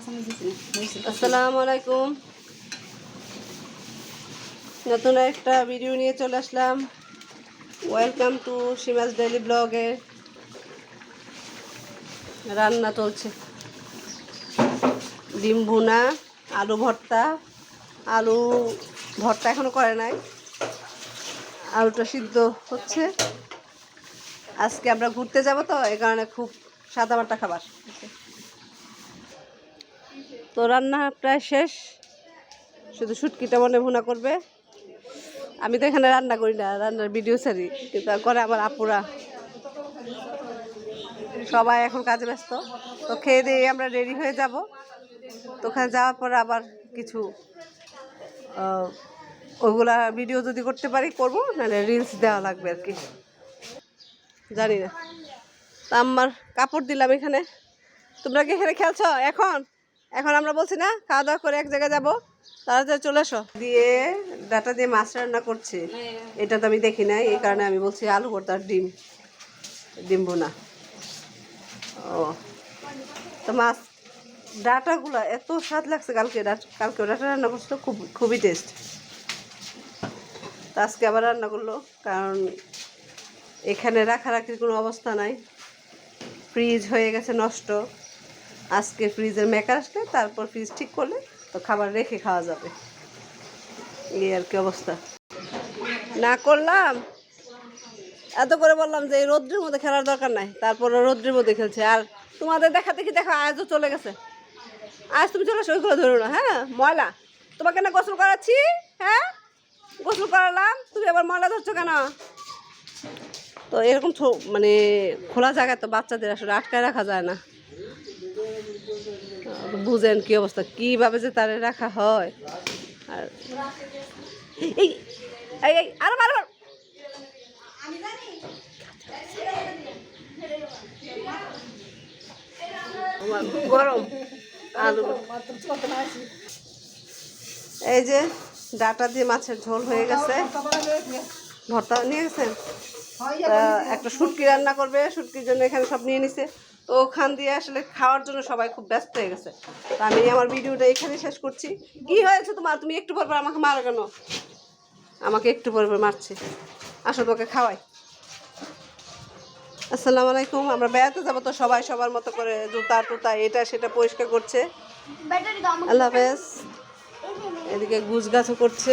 আসসালামু আলাইকুম। নতুন একটা ভিডিও নিয়ে চলে আসলাম। ওয়েলকাম টু সীমাস ডেইলি ব্লগে রান্না চলছে। ডিম ভুনা, আলু ভর্তা আলু ভর্তা এখনও করে নাই। আলুটা সিদ্ধ হচ্ছে। আজকে আমরা ঘুরতে যাব তো এই কারণে খুব সাদা মাটা খাবার। তো রান্না প্রায় শেষ। শুধু শুটকিটা মনে ভুনা করবে। আমি তো এখানে রান্না করি না, রান্নার ভিডিও ছাড়ি, কিন্তু করে আমার আপুরা। সবাই এখন কাজে ব্যস্ত। তো খেয়ে দিয়ে আমরা রেডি হয়ে যাব। তো ওখানে যাওয়ার পরে আবার কিছু ওগুলা ভিডিও যদি করতে পারি, করব, নাহলে রিলস দেওয়া লাগবে আর কি। জানি না। তা আমার কাপড় দিলাম এখানে। তোমরা কি এখানে খেলছো? এখন? এখন আমরা বলছি, না খাওয়া দাওয়া করে এক জায়গায় যাব। তাড়াতাড়ি চলে এসো দিয়ে ডাটা দিয়ে মাছ রান্না করছে। এটা তো আমি দেখি নাই, এই কারণে আমি বলছি আলু ভর্তা ডিম। ডিম বোনা। ও। তো মাছ, ডাটাগুলো এত স্বাদ লাগছে কালকে কালকে ডাটা রান্না করছিল খুব খুবই টেস্ট তো আজকে আবার রান্না করল, কারণ এখানে রাখারাখির কোনো অবস্থা নাই। ফ্রিজ হয়ে গেছে, নষ্ট। আজকে ফ্রিজের মেকার আসলে, তারপর ফ্রিজ ঠিক করলে তো খাবার রেখে খাওয়া যাবে। এই আর কি অবস্থা। না করলাম, এত করে বললাম যে এই রৌদ্রের মধ্যে খেলার দরকার নাই, তারপরে রৌদ্রের মধ্যে খেলছে। আর তোমাদের দেখা দেখি দেখো, আজও চলে গেছে। আজ তুমি চলে ওইগুলো ধরো না হ্যাঁ? ময়লা। তোমাকে না গোসল করাচ্ছি? হ্যাঁ? গোসল করালাম, তুমি আবার ময়লা ধরছো কেন? তো এরকম মানে খোলা জায়গায় তো বাচ্চাদের আসলে আটকায় রাখা যায় না। বুঝেন কি অবস্থা? কীভাবে যে তারে রাখা হয়? আর এই। গরম। আলু। এই যে ডাটা দিয়ে মাছের ঝোল হয়ে গেছে। ভর্তা নিয়ে গেছেন একটা শুটকি রান্না করবে শুটকির জন্য এখানে সব নিয়ে নিছে। তো ওখান দিয়ে আসলে খাওয়ার জন্য সবাই খুব ব্যস্ত হয়ে গেছে। তা আমি আমার ভিডিওটা এখানে শেষ করছি। কি হয়েছে তোমার? তুমি একটু পর আমাকে মারো কেন? আমাকে একটু পর পর মারছে। আসো তোকে খাওয়াই। আসসালামু আলাইকুম আমরা বেড়াতে যাব তো সবাই সবার মতো করে জুতা টুতা এটা সেটা পরিষ্কার করছে। আল্লাহ হাফেজ। এদিকে গুছ গাছও করছে।